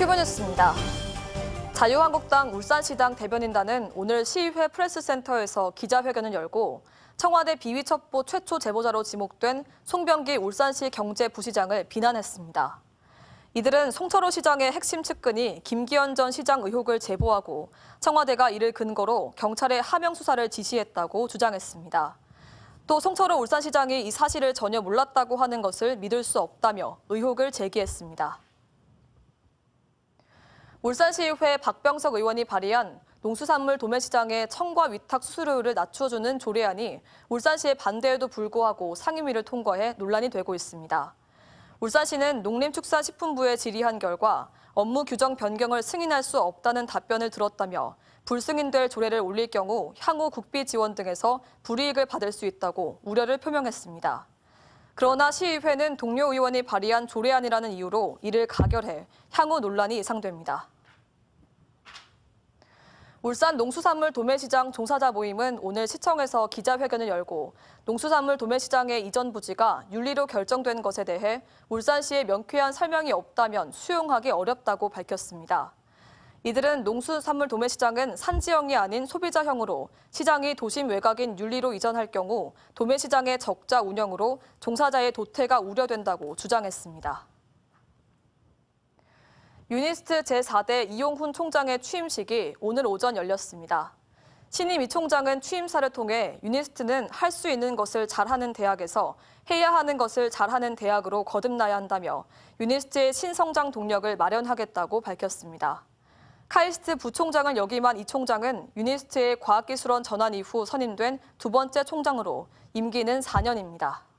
큐브뉴스입니다. 자유한국당 울산시당 대변인단은 오늘 시의회 프레스센터에서 기자회견을 열고 청와대 비위첩보 최초 제보자로 지목된 송병기 울산시 경제부시장을 비난했습니다. 이들은 송철호 시장의 핵심 측근이 김기현 전 시장 의혹을 제보하고 청와대가 이를 근거로 경찰에 하명 수사를 지시했다고 주장했습니다. 또 송철호 울산시장이 이 사실을 전혀 몰랐다고 하는 것을 믿을 수 없다며 의혹을 제기했습니다. 울산시의회 박병석 의원이 발의한 농수산물 도매시장의 청과 위탁 수수료를 낮춰주는 조례안이 울산시의 반대에도 불구하고 상임위를 통과해 논란이 되고 있습니다. 울산시는 농림축산식품부에 질의한 결과 업무 규정 변경을 승인할 수 없다는 답변을 들었다며 불승인될 조례를 올릴 경우 향후 국비 지원 등에서 불이익을 받을 수 있다고 우려를 표명했습니다. 그러나 시의회는 동료 의원이 발의한 조례안이라는 이유로 이를 가결해 향후 논란이 예상됩니다. 울산 농수산물 도매시장 종사자 모임은 오늘 시청에서 기자회견을 열고 농수산물 도매시장의 이전 부지가 윤리로 결정된 것에 대해 울산시의 명쾌한 설명이 없다면 수용하기 어렵다고 밝혔습니다. 이들은 농수산물 도매시장은 산지형이 아닌 소비자형으로 시장이 도심 외곽인 윤리로 이전할 경우 도매시장의 적자 운영으로 종사자의 도태가 우려된다고 주장했습니다. 유니스트 제4대 이용훈 총장의 취임식이 오늘 오전 열렸습니다. 신임 이 총장은 취임사를 통해 유니스트는 할 수 있는 것을 잘하는 대학에서 해야 하는 것을 잘하는 대학으로 거듭나야 한다며 유니스트의 신성장 동력을 마련하겠다고 밝혔습니다. 카이스트 부총장을 역임한 이 총장은 유니스트의 과학기술원 전환 이후 선임된 두 번째 총장으로 임기는 4년입니다.